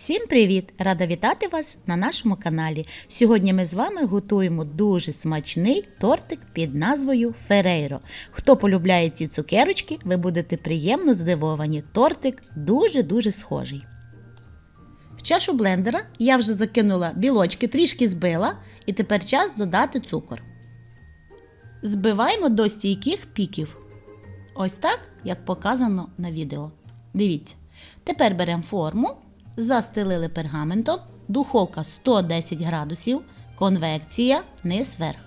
Всім привіт! Рада вітати вас на нашому каналі. Сьогодні ми з вами готуємо дуже смачний тортик під назвою Ферейро. Хто полюбляє ці цукерочки, ви будете приємно здивовані. Тортик дуже-дуже схожий. В чашу блендера я вже закинула білочки, трішки збила, і тепер час додати цукор. Збиваємо до стійких піків. Ось так, як показано на відео. Дивіться. Tепер беремо форму, застелили пергаментом, духовка 110 градусів, конвекція низ вверх.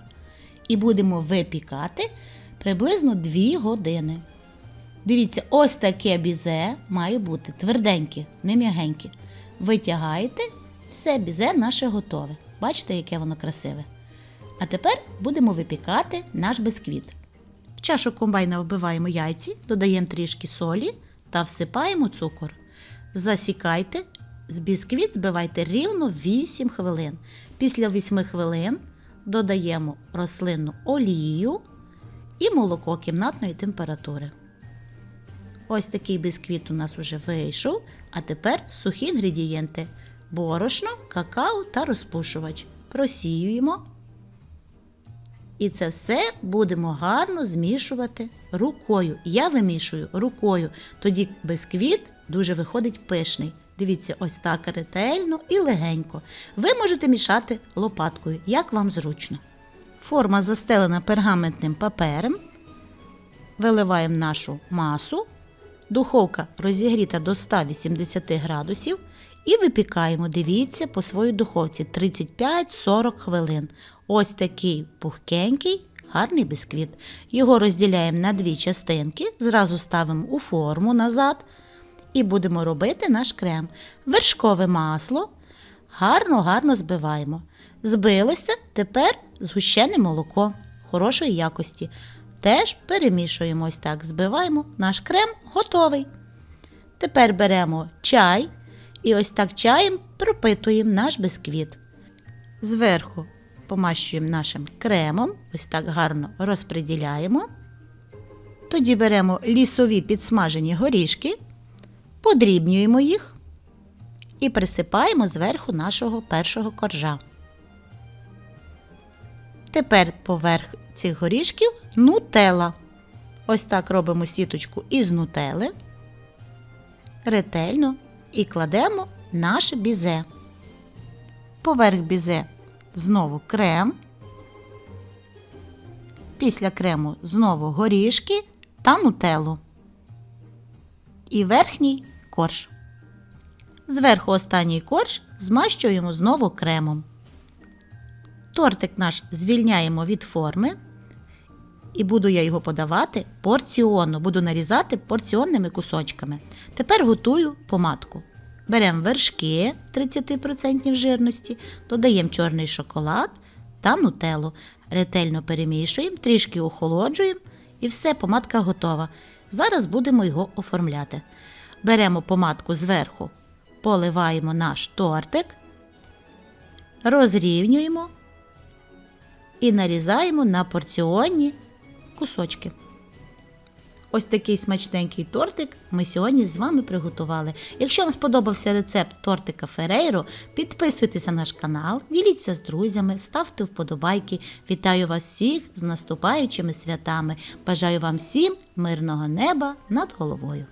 І будемо випікати приблизно 2 години. Дивіться, ось таке бізе має бути тверденьке, не м'ягеньке. Витягаєте, все бізе наше готове. Бачите, яке воно красиве. А тепер будемо випікати наш бисквіт. В чашу комбайна вбиваємо яйці, додаємо трішки солі та всипаємо цукор. Засікайте, з бісквіт збивайте рівно 8 хвилин. Після 8 хвилин додаємо рослинну олію і молоко кімнатної температури. Ось такий бісквіт у нас уже вийшов, а тепер сухі інгредієнти: борошно, какао та розпушувач. Просіюємо. І це все будемо гарно змішувати рукою. Я вимішую рукою, тоді бисквіт дуже виходить пишний. Дивіться, ось так ретельно і легенько. Ви можете мішати лопаткою, як вам зручно. Форма застелена пергаментним папером. Виливаємо нашу масу. Духовка розігріта до 180 градусів. І випікаємо, дивіться, по своїй духовці 35-40 хвилин. Ось такий пухкенький, гарний бисквіт. Його розділяємо на дві частинки, зразу ставимо у форму назад і будемо робити наш крем. Вершкове масло гарно-гарно збиваємо. Збилося, тепер згущене молоко хорошої якості. Теж перемішуємо ось так, збиваємо наш крем готовий. Тепер беремо чай і ось так чаєм пропитуємо наш бисквіт. Зверху помащуємо нашим кремом, ось так гарно розподіляємо. Тоді беремо лісові підсмажені горішки, подрібнюємо їх і присипаємо зверху нашого першого коржа. Тепер поверх цих горішків нутела. Ось так робимо сіточку із нутели. Ретельно і кладемо наше бізе. Поверх бізе знову крем. Після крему знову горішки та нутеллу. І верхній корж. Зверху останній корж змащуємо знову кремом. Тортик наш звільняємо від форми. І буду я його подавати порціонно, буду нарізати порціонними кусочками. Тепер готую помадку. Беремо вершки 30% жирності, додаємо чорний шоколад та нутеллу. Ретельно перемішуємо, трішки охолоджуємо і все, помадка готова. Зараз будемо його оформляти. Беремо помадку зверху, поливаємо наш тортик, розрівнюємо і нарізаємо на порціонні кусочки. Ось такий смачненький тортик ми сьогодні з вами приготували. Якщо вам сподобався рецепт тортика Ферейро, підписуйтесь на наш канал, діліться з друзями, ставте вподобайки. Вітаю вас всіх з наступаючими святами. Бажаю вам всім мирного неба над головою.